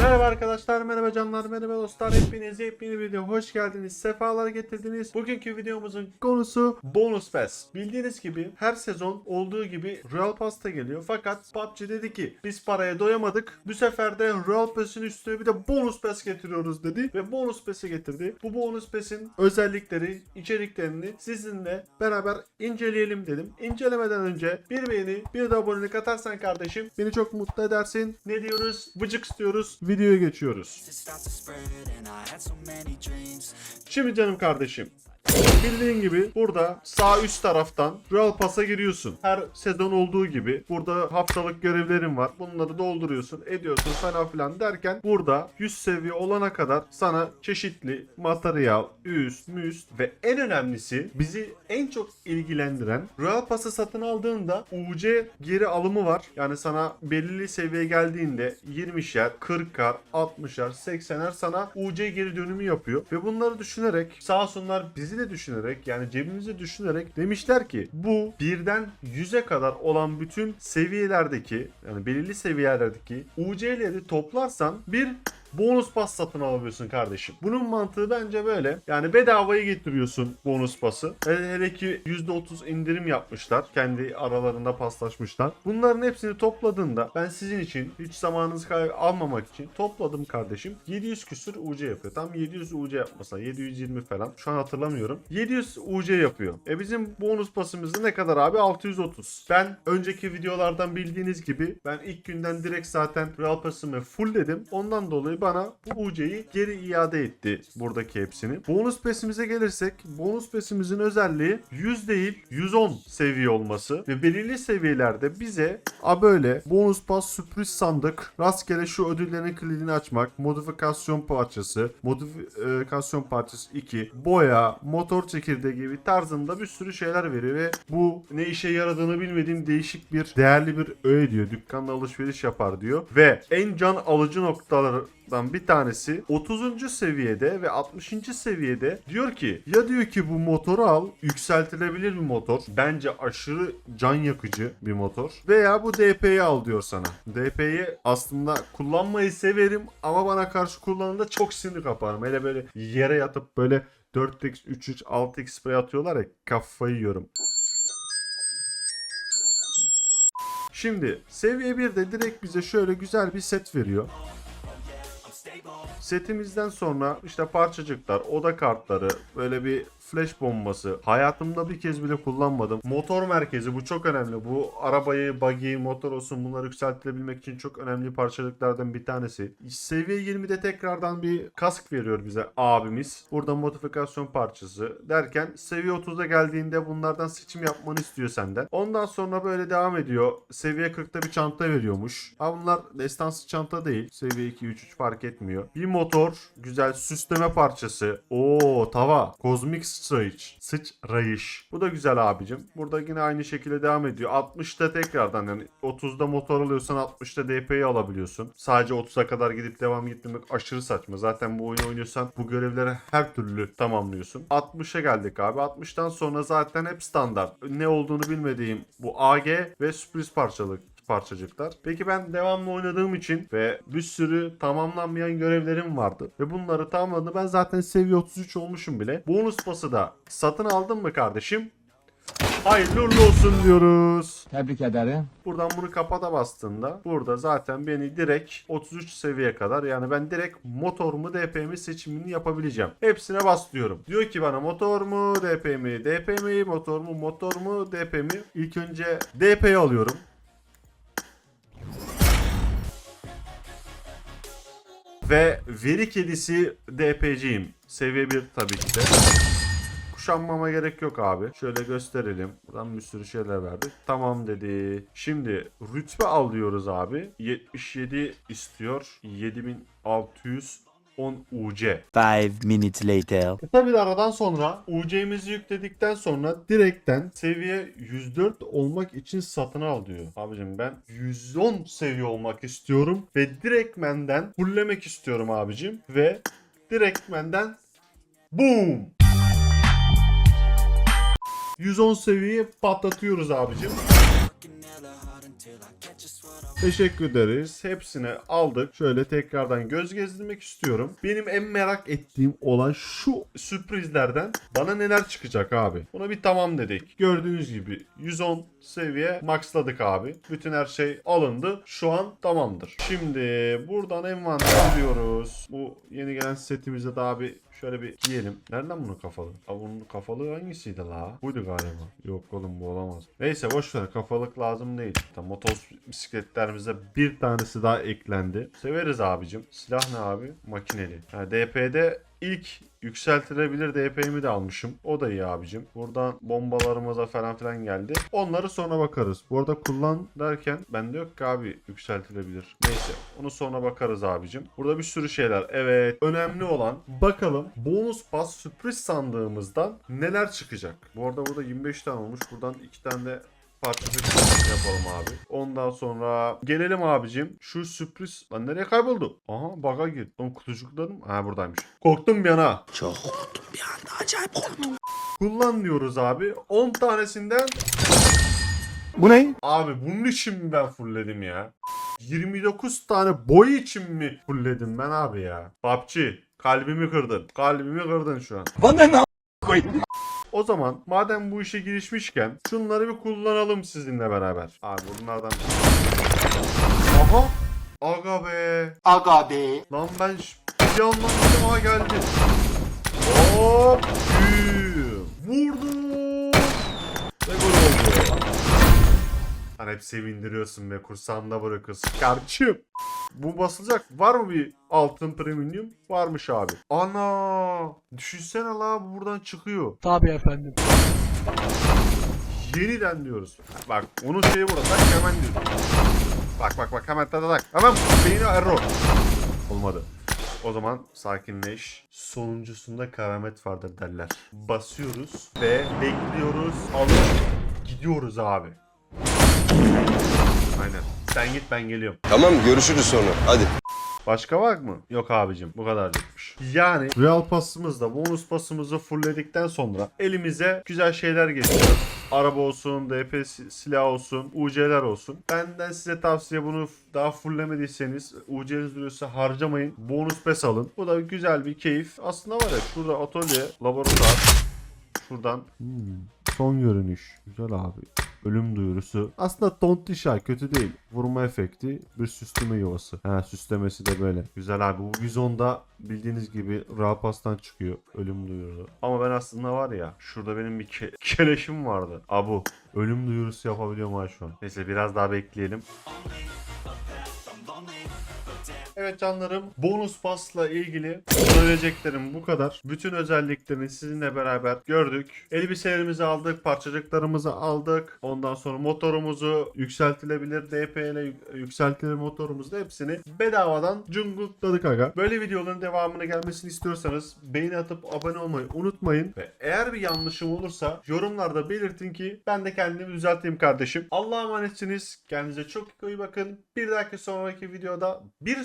Merhaba arkadaşlar, merhaba canlar, merhaba dostlar. Hepiniz yepyeni bir video hoş geldiniz. Sefalar getirdiniz. Bugünkü videomuzun konusu bonus pass. Bildiğiniz gibi her sezon olduğu gibi Royal Pass da geliyor. Fakat PUBG dedi ki biz paraya doyamadık. Bu sefer de Royal Pass'in üstüne bir de bonus pass getiriyoruz dedi. Ve bonus pass'i getirdi. Bu bonus pass'in özellikleri, içeriklerini sizinle beraber inceleyelim dedim. İncelemeden önce bir beğeni, bir de abonelik atarsan kardeşim beni çok mutlu edersin. Ne diyoruz? Vıcık istiyoruz. Videoya geçiyoruz. Şimdi canım kardeşim. Bildiğin gibi burada sağ üst taraftan Royal Pass'a giriyorsun. Her sezon olduğu gibi burada haftalık görevlerin var. Bunları dolduruyorsun, ediyorsun falan filan derken burada 100 seviye olana kadar sana çeşitli materyal, üst, müst ve en önemlisi bizi en çok ilgilendiren Royal Pass'ı satın aldığında UC geri alımı var. Yani sana belirli seviye geldiğinde 20'şer, 40'ar, 60'ar, 80'er sana UC geri dönümü yapıyor. Ve bunları düşünerek sağ olsunlar bizi de düşünerek yani cebimizi düşünerek demişler ki bu birden 100'e kadar olan bütün seviyelerdeki yani belirli seviyelerdeki UC'leri toplarsan bir bonus pas satın alabiliyorsun kardeşim. Bunun mantığı bence böyle. Yani bedavaya getiriyorsun bonus pası. Hele, hele ki %30 indirim yapmışlar. Kendi aralarında paslaşmışlar. Bunların hepsini topladığında ben sizin için hiç zamanınızı almamak için topladım kardeşim. 700 küsür UC yapıyor. Tam 700 UC yapmasa 720 falan. Şu an hatırlamıyorum. 700 UC yapıyor. E bizim bonus pasımız ne kadar abi? 630. Ben önceki videolardan bildiğiniz gibi ben ilk günden direkt zaten Real Pass'ımı fullledim. Ondan dolayı bana bu UC'yi geri iade etti buradaki hepsini. Bonus Pass'imize gelirsek bonus Pass'imizin özelliği 100 değil 110 seviye olması. Ve belirli seviyelerde bize a böyle. Bonus pass sürpriz sandık. Rastgele şu ödüllerin kilidini açmak. Modifikasyon parçası. Modifikasyon parçası 2 boya motor çekirdeği gibi tarzında bir sürü şeyler veriyor ve bu ne işe yaradığını bilmediğim değişik bir değerli bir öğe diyor. Dükkanda alışveriş yapar diyor. Ve en can alıcı noktaları dan bir tanesi 30. seviyede ve 60. seviyede diyor ki ya diyor ki bu motoru al yükseltilebilir bir motor bence aşırı can yakıcı bir motor veya bu DP'yi al diyor sana. DP'yi aslında kullanmayı severim ama bana karşı kullanıldığında çok sinir kaparım. Hele böyle yere yatıp böyle 4x, 3x, 6x spray atıyorlar ya kafayı yiyorum. Şimdi seviye 1'de direkt bize şöyle güzel bir set veriyor. Setimizden sonra işte parçacıklar, oda kartları, böyle bir flash bombası. Hayatımda bir kez bile kullanmadım. Motor merkezi bu çok önemli. Bu arabayı, buggy, motor olsun bunları yükseltilebilmek için çok önemli parçacıklardan bir tanesi. Seviye 20'de tekrardan bir kask veriyor bize abimiz. Burada modifikasyon parçası derken seviye 30'a geldiğinde bunlardan seçim yapmanı istiyor senden. Ondan sonra böyle devam ediyor. Seviye 40'ta bir çanta veriyormuş. Ama bunlar destansı çanta değil. Seviye 2 3 3 fark etmiyor. Bir motor, güzel süsleme parçası. Oo tava. Kozmik sıçrayış. Sıçrayış. Bu da güzel abicim. Burada yine aynı şekilde devam ediyor. 60'ta tekrardan yani 30'da motor alıyorsan 60'ta DP'yi alabiliyorsun. Sadece 30'a kadar gidip devam gitmek aşırı saçma. Zaten bu oyunu oynuyorsan bu görevleri her türlü tamamlıyorsun. 60'a geldik abi. 60'tan sonra zaten hep standart. Ne olduğunu bilmediğim bu AG ve sürpriz parçalık parçacıklar. Peki ben devamlı oynadığım için ve bir sürü tamamlanmayan görevlerim vardı. Ve bunları tamamladım. Ben zaten seviye 33 olmuşum bile. Bonus pası da satın aldın mı kardeşim? Hayırlı uğurlu olsun diyoruz. Tebrik ederim. Buradan bunu kapata bastığında burada zaten beni direkt 33 seviye kadar yani ben direkt motor mu DP mi seçimini yapabileceğim. Hepsine bas diyorum. Diyor ki bana motor mu DP mi DP mi motor mu motor mu DP mi? İlk önce DP'yi alıyorum. Ve veri kedisi DP'ciyim. Seviye 1 tabii ki de. Kuşanmama gerek yok abi. Şöyle gösterelim. Buradan bir sürü şeyler verdik. Tamam dedi. Şimdi rütbe alıyoruz abi. 77 istiyor. 7600 10 UC. Five minutes later. Kısa bir aradan sonra UC'mizi yükledikten sonra direkten seviye 104 olmak için satın al diyor. Abicim ben 110 seviye olmak istiyorum ve direktmenden fullemek istiyorum abicim ve direktmenden boom 110 seviyeyi patlatıyoruz abicim. Teşekkür ederiz. Hepsini aldık. Şöyle tekrardan göz gezdirmek istiyorum. Benim en merak ettiğim olan şu sürprizlerden bana neler çıkacak abi. Buna bir tamam dedik. Gördüğünüz gibi 110 seviye maxladık abi. Bütün her şey alındı. Şu an tamamdır. Şimdi buradan envanter diyoruz. Bu yeni gelen setimize daha bir şöyle bir giyelim. Nereden bunun kafalı? Abi bunun kafalı hangisiydi la? Buydu galiba. Yok oğlum bu olamaz. Neyse boş ver kafalık lazım değil. Tamam, motos bisikletlerimize bir tanesi daha eklendi. Severiz abicim. Silah ne abi? Makineli. Ha, DP'de ilk yükseltilebilir DP'mi de almışım. O da iyi abicim. Buradan bombalarımıza falan filan geldi. Onları sonra bakarız. Bu arada kullan derken bende yok ki abi yükseltilebilir. Neyse onu sonra bakarız abicim. Burada bir sürü şeyler. Evet önemli olan bakalım bonus pas sürpriz sandığımızdan neler çıkacak. Bu arada burada 25 tane olmuş. Buradan 2 tane de parçacık yapalım abi. Ondan sonra gelelim abicim. Şu sürpriz. Lan nereye kayboldu? Aha baga gir. Oğlum kutucuklarım. Ha buradaymış. Korktum bir ana. Çok korktum bir anda acayip korktum. Kullan diyoruz abi. 10 tanesinden Bu ne? Abi bunun için mi ben fullledim ya? 29 tane boy için mi fullledim ben abi ya? PUBG kalbimi kırdın. Kalbimi kırdın şu an. Bana ne koyayım? O zaman madem bu işe girişmişken şunları bir kullanalım sizinle beraber. Abi bunlardan... Aha! Aga be! Aga be. Lan ben bir dedim aha geldi. Hop! Vurdum! Ve gol. Hani hep sevindiriyorsun ve kursağımda bırakıyorsun. Kardeşim! Bu basılacak. Var mı bir altın premium? Varmış abi. Ana! Düşünsene la bu buradan çıkıyor. Tabii efendim. Yeniden diyoruz. Bak onun şeyi burada. Hemen diyoruz. Bak bak bak hemen tak tak. Hemen beyni error. Olmadı. O zaman sakinleş. Sonuncusunda keramet vardır derler. Basıyoruz ve bekliyoruz. Alıp gidiyoruz abi. Aynen. Sen git ben geliyorum. Tamam görüşürüz sonra. Hadi. Başka var mı? Yok abicim bu kadarcıkmış. Yani Real pasımızda bonus pasımızı fullledikten sonra elimize güzel şeyler geliyor. Araba olsun, DP si- silah olsun, UC'ler olsun. Benden size tavsiye bunu daha fulllemediyseniz UC'niz duruyorsa harcamayın. Bonus pes alın. Bu da güzel bir keyif. Aslında var ya şurada atölye, laboratuvar. Şuradan. son görünüş. Güzel abi. Ölüm duyurusu. Aslında tontişa kötü değil. Vurma efekti. Bir süsleme yuvası. Ha süslemesi de böyle. Güzel abi. Bu Bizon'da bildiğiniz gibi Rapas'tan çıkıyor. Ölüm duyurusu. Ama ben aslında var ya. Şurada benim bir ke- keleşim vardı. Abu. Ölüm duyurusu yapabiliyorum ha şu an. Neyse biraz daha bekleyelim. Evet canlarım bonus pasla ilgili söyleyeceklerim bu kadar. Bütün özelliklerini sizinle beraber gördük. Elbiselerimizi aldık, parçacıklarımızı aldık. Ondan sonra motorumuzu yükseltilebilir DP ile yük- yükseltilir motorumuzu da hepsini bedavadan cungukladık aga. Böyle videoların devamını gelmesini istiyorsanız beğeni atıp abone olmayı unutmayın. Ve eğer bir yanlışım olursa yorumlarda belirtin ki ben de kendimi düzelteyim kardeşim. Allah'a emanetsiniz. Kendinize çok iyi bakın. Bir dahaki sonraki videoda, bir